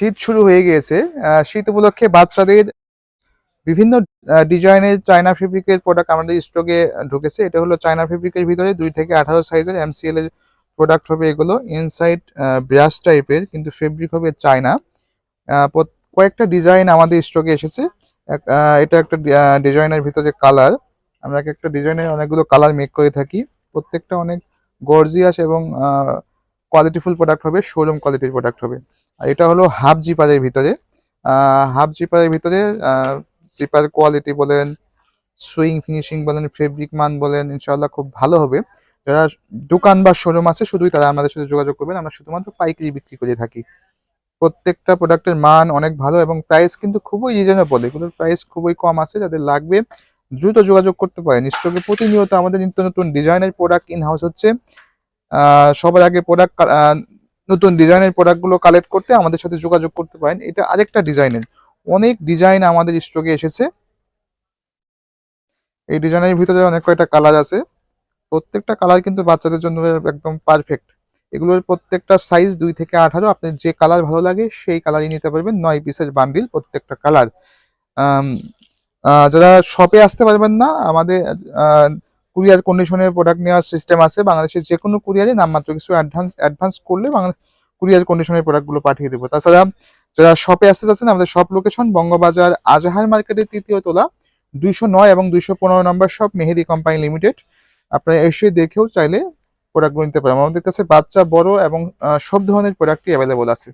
শীত শুরু হয়ে গিয়েছে। শীত উপলক্ষে বাচ্চাদের বিভিন্ন ডিজাইনের চায়না ফেব্রিকের প্রোডাক্ট আমাদের স্টকে ঢুকেছে। এটা হলো চায়না ফেব্রিকের ভিতরে দুই থেকে আঠারো সাইজের এমসিএল এর প্রোডাক্ট হবে এগুলো। ইনসাইড ব্রাশ টাইপের কিন্তু ফেব্রিক হবে চায়না কয়েকটা ডিজাইন আমাদের স্টকে এসেছে। এটা একটা ডিজাইনের ভিতরে কালার আমরা এক, একটা ডিজাইনের অনেকগুলো কালার মেক করে থাকি। প্রত্যেকটা অনেক গর্জিয়াস এবং কোয়ালিটিফুল প্রোডাক্ট হবে শোরুম কোয়ালিটির প্রোডাক্ট হবে। আর এটা হলো হাফ জিপারের ভিতরে। হাফ জিপারের ভিতরে জিপার কোয়ালিটি বলেন সুইং ফিনিশিং বলেন ফেব্রিক মান বলেন ইনশাল্লাহ খুব ভালো হবে। যারা দোকান বা শোরুম আছে, শুধুই তারা আমাদের সাথে যোগাযোগ করবেন। আমরা শুধুমাত্র পাইকারি বিক্রি করে থাকি। প্রত্যেকটা প্রোডাক্টের মান অনেক ভালো এবং প্রাইস কিন্তু খুবই রিজনেবল এগুলোর প্রাইস খুবই কম আছে, যাদের লাগবে দ্রুত যোগাযোগ করতে পারেন। স্টকে প্রতিনিয়ত আমাদের নিত্য নতুন ডিজাইনের প্রোডাক্ট ইন হাউস হচ্ছে। সবার আগে প্রোডাক্ট নতুন ডিজাইনের প্রোডাক্টগুলো কালেক্ট করতে আমাদের সাথে যোগাযোগ করতে পারেন। এটা আরেকটা ডিজাইনের অনেক ডিজাইন আমাদের স্টকে এসেছে। এই ডিজাইনের ভিতরে অনেক কয়টা কালার আছে। প্রত্যেকটা কালার কিন্তু বাচ্চাদের জন্য একদম পারফেক্ট এগুলোর প্রত্যেকটা সাইজ দুই থেকে আঠারো। আপনি যে কালার ভালো লাগে, সেই কালারই নিতে পারবেন। নয় পিসের বান্ডিল প্রত্যেকটা কালার যারা শপে আসতে পারবেন না, আমাদের কুরিয়ার কন্ডিশনের প্রোডাক্ট নেওয়ার সিস্টেম আছে। বাংলাদেশের যে কোনো কুরিয়ারে নামমাত্র কিছু অ্যাডভান্স অ্যাডভান্স করলে কুরিয়ার কন্ডিশনের প্রোডাক্টগুলো পাঠিয়ে দেবো। তাছাড়া যারা শপে আসতে চাচ্ছেন, আমাদের শপ লোকেশন বঙ্গবাজার আজহার মার্কেটের তৃতীয় তোলা, দুইশো নয় এবং দুইশো পনেরো নম্বর শপ মেহেদি কোম্পানি লিমিটেড আপনারা এসে দেখেও চাইলে প্রোডাক্টগুলো নিতে পারেন। আমাদের কাছে বাচ্চা, বড় এবং সব ধরনের প্রোডাক্টই অ্যাভেলেবল আছে।